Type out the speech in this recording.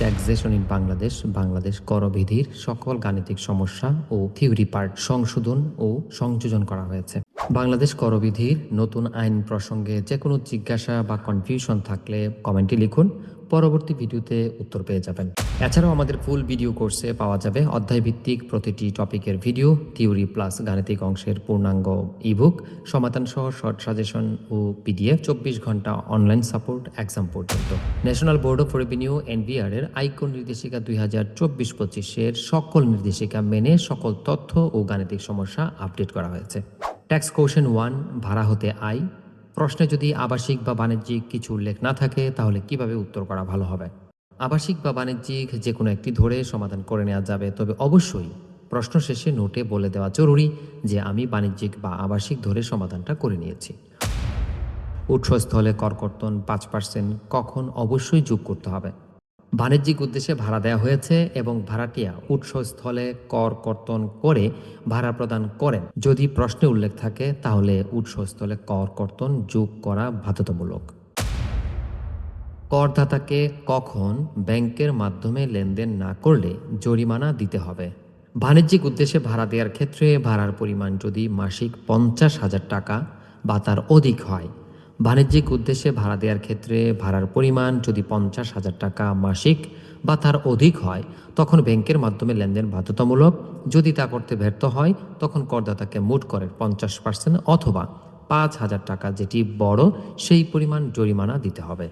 Taxation in Bangladesh Bangladesh করবিধির সকল গাণিতিক সমস্যা ও থিওরি পার্ট সংশোধন ও সংযোজন করা হয়েছে। বাংলাদেশ করবিধির নতুন আইন প্রসঙ্গে যে কোনো জিজ্ঞাসা বা কনফিউশন থাকলে কমেন্টে লিখুন, পরবর্তী ভিডিওতে উত্তর পেয়ে যাবেন। এছাড়াও আমাদের ফুল ভিডিও কোর্সে পাওয়া যাবে অধ্যায়ভিত্তিক প্রতিটি টপিকের ভিডিও থিওরি প্লাস গাণিতিক অংশের পূর্ণাঙ্গ ইবুক সমাধান সহ শর্ট সাজেশন ও পিডিএফ চব্বিশ ঘণ্টা অনলাইন সাপোর্ট এক্সাম পর্যন্ত। National board of revenue NBR এর আইকন নির্দেশিকা দুই হাজার চব্বিশ পঁচিশের সকল নির্দেশিকা মেনে সকল তথ্য ও গাণিতিক সমস্যা আপডেট করা হয়েছে। ট্যাক্স কৌশন ওয়ান ভাড়া হতে আয় প্রশ্নে যদি আবাসিক বা বাণিজ্যিক কিছু উল্লেখ না থাকে, তাহলে কীভাবে উত্তর করা ভালো হবে? আবাসিক বা বাণিজ্যিক যে কোনো একটি ধরে সমাধান করে নেওয়া যাবে, তবে অবশ্যই প্রশ্ন শেষে নোটে বলে দেওয়া জরুরি যে আমি বাণিজ্যিক বা আবাসিক ধরে সমাধানটা করে নিয়েছি। উৎসস্থলে করকর্তন পাঁচ পার্সেন্ট কখন অবশ্যই যোগ করতে হবে। বাণিজ্যিক উদ্দেশ্যে ভাড়া দেওয়া হয়েছে এবং ভাড়াটিয়া উৎসস্থলে কর কর্তন করে ভাড়া প্রদান করেন। যদি প্রশ্নে উল্লেখ থাকে, তাহলে উৎসস্থলে কর কর্তন যোগ করা বাধ্যতামূলক। করদাতাকে কখন ব্যাংকের মাধ্যমে লেনদেন না করলে জরিমানা দিতে হবে? বাণিজ্যিক উদ্দেশ্যে ভাড়া দেওয়ার ক্ষেত্রে ভাড়ার পরিমাণ যদি মাসিক পঞ্চাশ হাজার টাকা বা তার অধিক হয় বাণিজ্যিক উদ্দেশ্যে ভাড়া দেওয়ার ক্ষেত্রে ভাড়ার পরিমাণ যদি পঞ্চাশ হাজার টাকা মাসিক বা তার অধিক হয়, তখন ব্যাংকের মাধ্যমে লেনদেন বাধ্যতামূলক। যদি তা করতে ব্যর্থ হয়, তখন করদাতাকে মোট করে পঞ্চাশ পার্সেন্ট অথবা পাঁচ হাজার টাকা যেটি বড়, সেই পরিমাণ জরিমানা দিতে হবে।